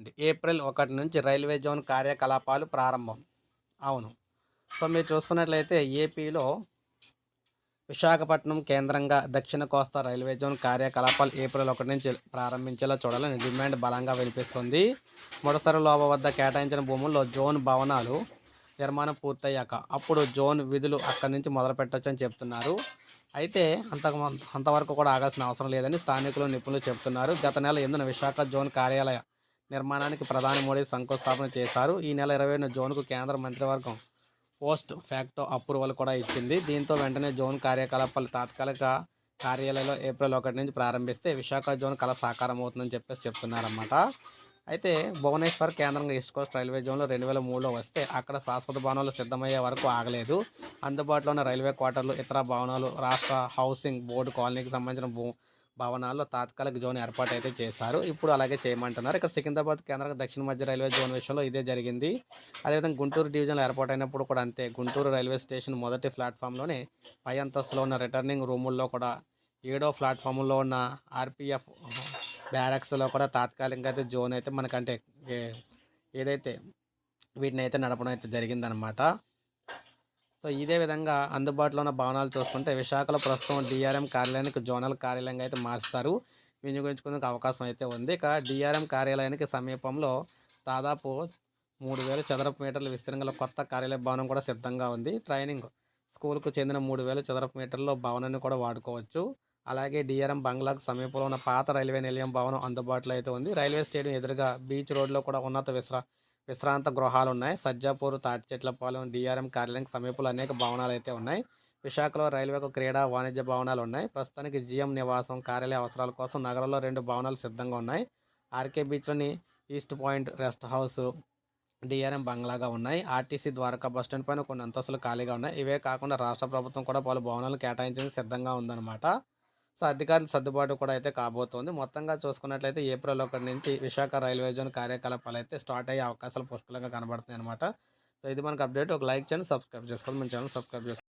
ఉంది. ఏప్రిల్ ఒకటి నుంచి రైల్వే జోన్ కార్యకలాపాలు ప్రారంభం. అవును. సో మీరు చూసుకున్నట్లయితే ఏపీలో విశాఖపట్నం కేంద్రంగా దక్షిణ కోస్తా రైల్వే జోన్ కార్యకలాపాలు ఏప్రిల్ ఒకటి నుంచి ప్రారంభించేలా చూడాలని డిమాండ్ బలంగా వినిపిస్తుంది. మొదటిసారి లోబ వద్ద కేటాయించిన భూముల్లో జోన్ భవనాలు నిర్మాణం పూర్తయ్యాక అప్పుడు జోన్ విధులు అక్కడి నుంచి మొదలు పెట్టొచ్చని చెప్తున్నారు. అయితే అంత అంతవరకు కూడా ఆగాల్సిన అవసరం లేదని స్థానికులు నిపుణులు చెప్తున్నారు. గత నెల ఎందున విశాఖ జోన్ కార్యాలయ నిర్మాణానికి ప్రధాని మోడీ శంకుస్థాపన చేశారు. ఈ నెల ఇరవై జోన్కు కేంద్ర మంత్రివర్గం పోస్ట్ ఫ్యాక్టో అప్రూవల్ కూడా ఇచ్చింది. దీంతో వెంటనే జోన్ కార్యకలాపాలు తాత్కాలిక కార్యాలయంలో ఏప్రిల్ ఒకటి నుంచి ప్రారంభిస్తే విశాఖ జోన్ కళ సాకారం అవుతుందని చెప్పేసి చెప్తున్నారన్నమాట. అయితే భువనేశ్వర్ కేంద్రంగా ఈస్ట్ కోస్ట్ రైల్వే జోన్లో రెండు వేల మూడులో వస్తే అక్కడ శాశ్వత భవనాలు సిద్ధమయ్యే వరకు ఆగలేదు. అందుబాటులో ఉన్న రైల్వే క్వార్టర్లు ఇతర భవనాలు రాష్ట్ర హౌసింగ్ బోర్డు కాలనీకి సంబంధించిన భూ భవనాల్లో తాత్కాలిక జోన్ ఏర్పాటు అయితే చేశారు. ఇప్పుడు అలాగే చేయమంటున్నారు. ఇక్కడ సికింద్రాబాద్ కేంద్ర దక్షిణ మధ్య రైల్వే జోన్ విషయంలో ఇదే జరిగింది. అదేవిధంగా గుంటూరు డివిజన్లో ఏర్పాటైనప్పుడు కూడా అంతే. గుంటూరు రైల్వే స్టేషన్ మొదటి ప్లాట్ఫామ్లోనే పై అంతస్తులో ఉన్న రిటర్నింగ్ రూముల్లో కూడా ఏడో ప్లాట్ఫామ్లో ఉన్న ఆర్పిఎఫ్ బ్యారక్స్లో కూడా తాత్కాలికంగా అయితే జోన్ అయితే మనకంటే ఏదైతే వీటిని అయితే నడపడం అయితే జరిగిందనమాట. సో ఇదే విధంగా అందుబాటులో ఉన్న భవనాలు చూసుకుంటే విశాఖలో ప్రస్తుతం డిఆర్ఎం కార్యాలయానికి జోనల్ కార్యాలయంగా అయితే మారుస్తారు. వినియోగించుకునే అవకాశం అయితే ఉంది. ఇక డిఆర్ఎం కార్యాలయానికి సమీపంలో దాదాపు మూడు వేల చదరపు మీటర్ల విస్తీర్ణంలో కొత్త కార్యాలయ భవనం కూడా సిద్ధంగా ఉంది. ట్రైనింగ్ స్కూల్కు చెందిన మూడు వేల చదరపు మీటర్ల భవనాన్ని కూడా వాడుకోవచ్చు. అలాగే డిఆర్ఎం బంగ్లాకు సమీపంలో ఉన్న పాత రైల్వే నిలయం భవనం అందుబాటులో అయితే ఉంది. రైల్వే స్టేడియం ఎదురుగా బీచ్ రోడ్లో కూడా ఉన్నత విశ్రా విశ్రాంత గృహాలు ఉన్నాయి సజ్జాపూర్ తాటిచెట్లపాలెం డిఆర్ఎం కార్యాలయం సమీపంలో అనేక భవనాలు అయితే ఉన్నాయి. విశాఖలో రైల్వేకు క్రీడా వాణిజ్య భవనాలు ఉన్నాయి ప్రస్తుతానికి జిఎం నివాసం కార్యాలయ అవసరాల కోసం నగరంలో రెండు భవనాలు సిద్ధంగా ఉన్నాయి. RK బీచ్లోని east point rest house DRM బంగ్లాగా ఉన్నాయి. ఆర్టీసీ ద్వారకా బస్టాండ్ పైన కొన్ని అంతస్తులు ఖాళీగా ఉన్నాయి. ఇవే కాకుండా రాష్ట్ర ప్రభుత్వం కూడా పలు భవనాలు కేటాయించడానికి సిద్ధంగా ఉందన్నమాట. సో అధికారుల సర్దుబాటు కూడా అయితే కాబోతోంది. మొత్తంగా చూసుకున్నట్లయితే ఏప్రిల్ ఒకటి నుంచి విశాఖ రైల్వే జోన్ కార్యకలాపాలు అయితే స్టార్ట్ అయ్యే అవకాశాలు పుష్కలంగా కనబడుతున్నాయి అనమాట సో ఇది మనకు అప్డేట్. ఒక లైక్ చేయండి సబ్స్క్రైబ్ చేసుకోండి మన ఛానల్ సబ్స్క్రైబ్ చేసుకోండి